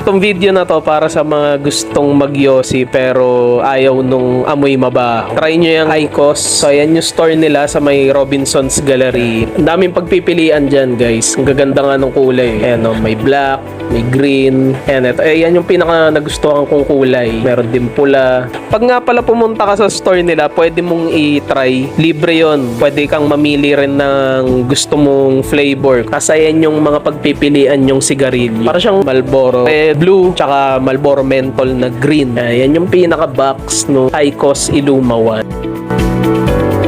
Itong video na to para sa mga gustong magyosi pero ayaw nung amoy mabaho. Try nyo yung Icos. So, ayan yung store nila sa may Robinson's Gallery. Ang daming pagpipilian dyan, guys. Ang gaganda nga ng kulay. Ayan, oh, may black, may green. Ayan, ito. Eh, yan yung pinaka nagustuhan kong kulay. Meron din pula. Pag nga pala pumunta ka sa store nila, pwede mong i-try. Libre yon Pwede kang mamili rin ng gusto mong flavor. Kasi ayan yung mga pagpipilian yung sigarilyo. Para siyang Marlboro Red Blue, tsaka Marlboro Menthol na green. Ayan yung pinaka-box no Icos Illuma 1.